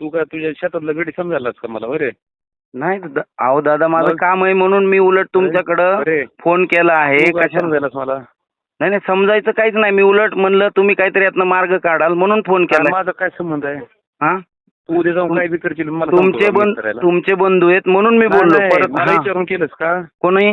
तू काय तुझ्या शेतातलं गडी समजायलास का मला? बरे. नाही अहो दादा माझं मग? काम आहे म्हणून मी उलट तुमच्याकडं अरे फोन केला आहे. तू काय कशा समजायलास मला? नाही नाही समजायचं काहीच नाही. मी उलट म्हणलं तुम्ही काहीतरी यातनं मार्ग काढाल म्हणून फोन काय केला माझा काय संबंध आहे? हा? तू उद्या जाऊन काय बी करशील मला तुमचे बंध करायला? तुमचे बंधू आहेत म्हणून मी नाही, बोललो. नाही, परत मला हा. विचारून केलंस का? कोणी?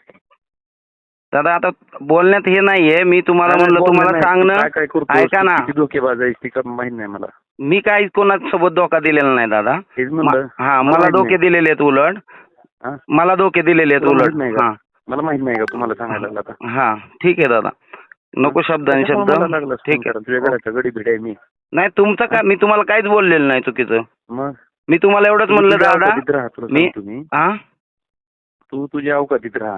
दादा आता बोलण्यात हे नाहीये. मी तुम्हाला नाही, म्हणलं बोल तुम्हाला नाही. सांगणं. काय काय करतोस? ऐका ना. किती धोकेबाज आहेस ती का माहीत नाही मला. मी काही कोणासोबत धोका दिलेला नाही दादा. हेच म्हणलं. मा- हा मला माहीत धोके नाही. दिलेले आहेत उलट. हा? मला धोके दिलेले आहेत तुला उलट. माहीत नाही का? हा. मला माहीत नाही का तुम्हाला सांगायला लागला आता? हा ठीक आहे दादा. नको शब्द आणि शब्द. त्याच्यामुळे मला लागलं ठीक आहे. तुझ्या घराचा गडी भिड आहे मी. नाही तुमचं काय मी तुम्हाला काहीच बोललेलं नाही चुकीचं. मग? मी तुम्हाला एवढंच म्हणलं तुझ्या दादा. अवकातीत राहा तुला मी- सांगतो मी. हा तू तुझ्या अवकातीत राहा.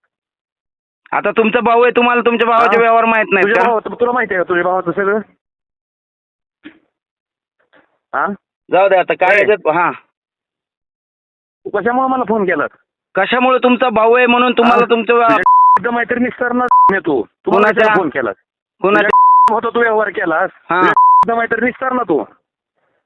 आता तुमचा भाऊ आहे तुम्हाला तुमच्या भावाचे हा. व्यवहार माहीत नाहीत तुझ्या का? भावाचं तुला माहिती आहे का तुझ्या भावाचं सगळं? हा? जाऊ द्या आता काय. याच्यात हा. तू कशामुळे मला फोन केला? कशामुळे तुमचा भाऊ आहे म्हणून तुम्हाला तुमचं मैत्रिणी करणार तू. तू मला कोणाच्या? कशाला फोन केलास? कुणाच्या? होता तू व्यवहार केलास? हा. मैत्रिणी कर ना तू.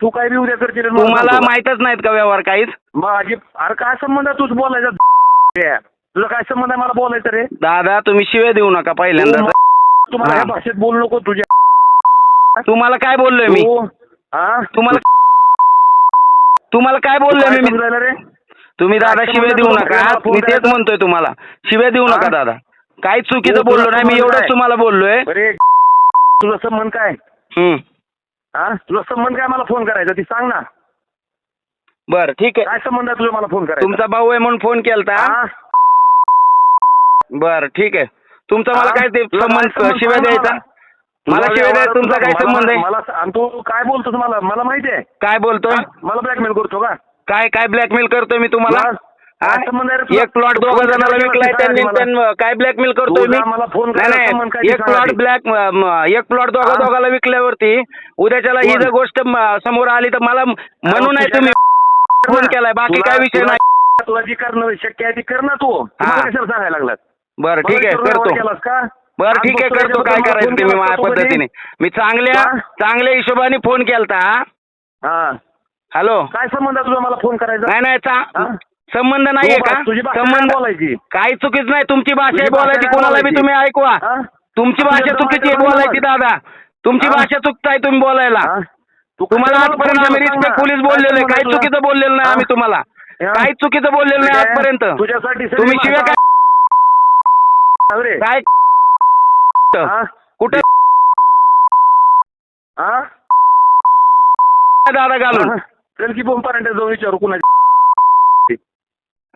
तू काय बी उद्या करशील आणि मला तुम्हाला सांगतो? माहितच नाहीत का व्यवहार काहीच माझी अरे काय संबंध आहे तूच बोलायचा तुझा काय संबंध आहे मला बोलायचं रे दादा तुम्ही शिव्या देऊ नका पहिल्यांदा तर. तुम्हाला हा. भाषेत बोलू नको तुझ्या तुम्हाला काय बोललोय मी तू हा? तुम्हाला तुम्हाला काय बोललोय काय मी समजायला रे तुम्ही दादा काय शिव्या संबंध देऊ नका फोन मी तेच करायचा? म्हणतोय तुम्हाला शिव्या देऊ नका हा? दादा काहीच चुकीचं बोललो नाही मी संबंध एवढंच काय? तुम्हाला बोललोय अरे तुझा संबंध काय हम्म. हा? तुझा संबंध काय मला फोन करायचा? ती सांग ना. बरं ठीक आहे. काय संबंध आहे तुझा मला फोन करायचा? तुमचा भाऊ आहे म्हणून फोन केलता? हा? बरं ठीक आहे. तुमचा मला? काय ते तुला संबंध संबंध शिव्या सांग द्यायचा? मला. शिव्या द्यायचा? तुमचा काय मला- संबंध आहे? मला आणि तू काय बोलतोस मला? मला माहिती आहे. काय बोलतोय? मला ब्लॅकमेल करतो का? काय काय ब्लॅकमेल करतोय मी तुम्हाला? एक प्लॉट दोघा जणांना विकलाय लागला त्यांनी. त्यांना काय ब्लॅकमेल करतोय तू मी? नाही नाही एक प्लॉट. ब्लॅक एक प्लॉट दोघा? दोघाला विकल्यावरती उद्याच्याला ही? जर गोष्ट समोर आली तर मला म्हणून नाही तुम्ही. फोन. केलाय बाकी काय विषय नाही. तुला जी करणं शक्य आहे ती कर ना तू. सांगायला लागलात बरं ठीक आहे करतो. बरं ठीक आहे करतो. काय करायचं फोन ते मी माझ्या? पद्धतीने? मी चांगल्या? चांगल्या हिशोबाने फोन केलता हॅलो? काय संबंध तुझा मला फोन करायचा? नाही नाही संबंध नाहीये का तुझी भाषा संबंध काय बोलायची काही चुकीच नाही तुमची भाषा तुझी भाषा बोलायची कोणाला बी बोलायची? तुम्ही ऐकवा हा? तुमची तुझ्या भाषा चुकीची आहे बोलायची जवळ दादा तुमची हा? भाषा चुकताय तुम्ही बोलायला हा? तू तुम्हाला कशाला आजपर्यंत आम्ही? रिस्पेक्ट पोलीस बोललेलो आहे काही? चुकीचं बोललेलं नाही हा? आम्ही तुम्हाला हा? काही चुकीचं बोललेलं नाही. आजपर्यंत तुझ्यासाठी सगळी तुम्ही शिव्या भाषा- रे. काय काय हा? कुठं हा? दादा घालून हा? चल की बोंब पर्यंत जाऊन विचारू कुणा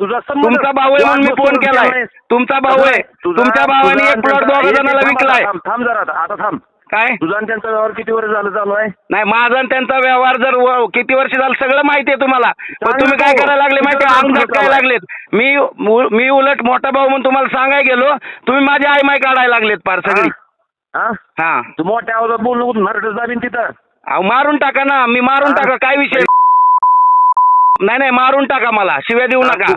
तुझा तुमचा भाऊ आहे म्हणून मी फोन केलाय. तुमचा भाऊ आहे. तुमच्या भावाने एक प्लॉट दोघा जणांना विकलाय. थांब जरा आता आता थांब. काय? तुझा आणि त्यांचा व्यवहार किती वर्ष झालं चालू आहे? नाही माझा आणि त्यांचा व्यवहार जर किती वर्ष झालं सगळं माहिती आहे तुम्हाला. पण तुम्ही काय. करायला लागले माहिती तुझं काय? लागलेत? मी मु- उलट मोठा भाऊ म्हणून तुम्हाला सांगायला गेलो. तुम्ही माझी आई माय काढायला लागलेत फार सगळी. हा. तू मोठ्या आवाजात बोल नको नरडच दाबीन तिथं. मारून टाका ना. मी मारून? टाका. काय विषय? नाही नाही मारून टाका मला शिव्या देऊ नका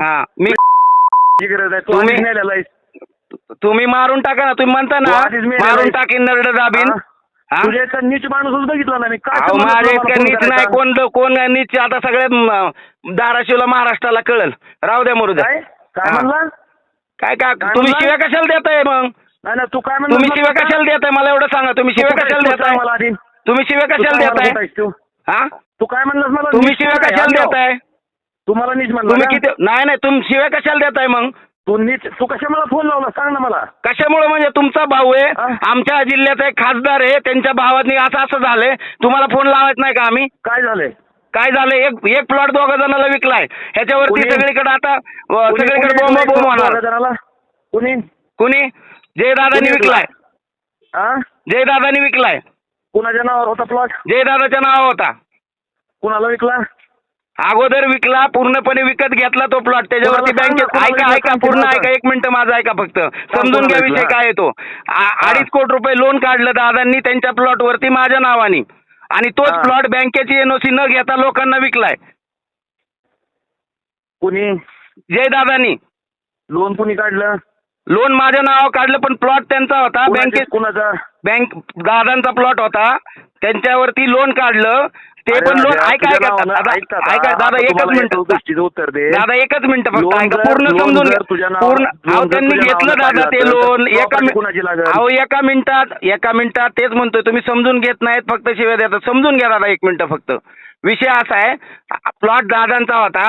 हा मी जी गरज आहे तू तुम्ही- आधीच नेलेला आहेस. तुम्ही मारून टाका ना तुम्ही म्हणता ना तू आधीच मेलेला मारून आहेस. टाकीन नरड दाबीन हा? हा? तुझ्या इतका नीच माणूसच बघितला ना मी काय अहो माझ्या तुला इतकं नीच नाही करायचा? कोण कोण नीच आता सगळ्या म, धाराशिवला महाराष्ट्राला कळल राहू द्या मरू द्या काय काय हा. म्हणला काय काय काय तुम्ही म्हणला? शिव्या कशाला देताय मग नाही नाही तू काय म्हणला तुम्ही मला शिव्या? कशाला देताय मला एवढं सांगा तुम्ही तू शिव्या कुठे कशाला देताय मला आधी. तुम्ही शिव्या तू कशाला सांग मला देताय कुठे आहेस तू? हा तू काय म्हणलास मला? तुम्ही शिव्या कशाला आहे, देताय? तू मला नीच म्हणला तुम्ही? किती नाही नाही तुम्ही शिव्या कशाला देताय मग? तू नीच तू कशा मला फोन लावला? सांग ना मला. कशामुळे म्हणजे तुमचा भाऊ आहे? आमच्या जिल्ह्याचा एक खासदार आहे. त्यांच्या भावानी असं असं झालंय. तुम्हाला फोन लावायच नाही का आम्ही? काय झालंय? काय झालंय? एक एक प्लॉट दोघा जणांना विकलाय. ह्याच्यावरती कुणी? सगळीकडे आता अ, कुणी- सगळीकडे कुणी बोंब बोंब होणार. जणाला? कुणी? कुणी? जयदादानी विकलाय. हा जयदादानी विकलाय. कुणाच्या नावावर होता प्लॉट जयदादाच्या नावा होता. कुणाला विकला? अगोदर विकला पूर्णपणे विकत घेतला तो प्लॉट त्याच्यावरती कोणाला बँकेत ऐका ऐका पूर्ण ऐका एक मिनिट माझं ऐका फक्त. समजून कोणाला घ्या विकला? विषय काय आहे तो आ- अडीच कोटी रुपये लोन काढलं दादांनी त्यांच्या प्लॉट वरती माझ्या नावानी. आणि तोच हा. प्लॉट बँकेची एनओसी न घेता लोकांना विकलाय. कुणी? जयदादानी लोन कुणी काढलं? लोन माझ्या नावावर काढलं पण प्लॉट त्यांचा होता. बँकेत कुणाचा? बँक दादांचा प्लॉट होता. त्यांच्यावरती लोन काढलं. ते पण लोन राजा, ऐका ऐका दादा. ऐका एकच मिनिट उत्तर दे दादा एकच मिनिट फक्त ऐका पूर्ण समजून घ्या पूर्ण अहो त्यांनी घेतलं दादा ते लोन एका? अहो एका मिनिटात एका मिनिटात तेच म्हणतोय तुम्ही समजून घेत नाहीत फक्त शिव्या देतात समजून घ्या दादा एक मिनिट फक्त विषय असा आहे प्लॉट दादांचा होता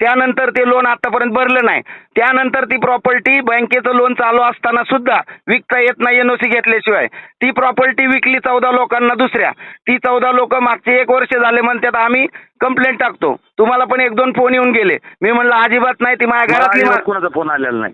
त्यानंतर ते लोन आतापर्यंत भरलं नाही. त्यानंतर ती प्रॉपर्टी बँकेचं लोन चालू असताना सुद्धा विकता येत नाही एनओसी घेतल्याशिवाय. ती प्रॉपर्टी विकली चौदा लोकांना दुसऱ्या. ती चौदा लोक मागचे एक वर्ष झाले म्हणतात आम्ही कंप्लेंट टाकतो. तुम्हाला पण एक दोन फोन येऊन गेले. मी म्हणलं अजिबात नाही ती माझ्या घरातली मा- कुणाचा फोन आलेला नाही.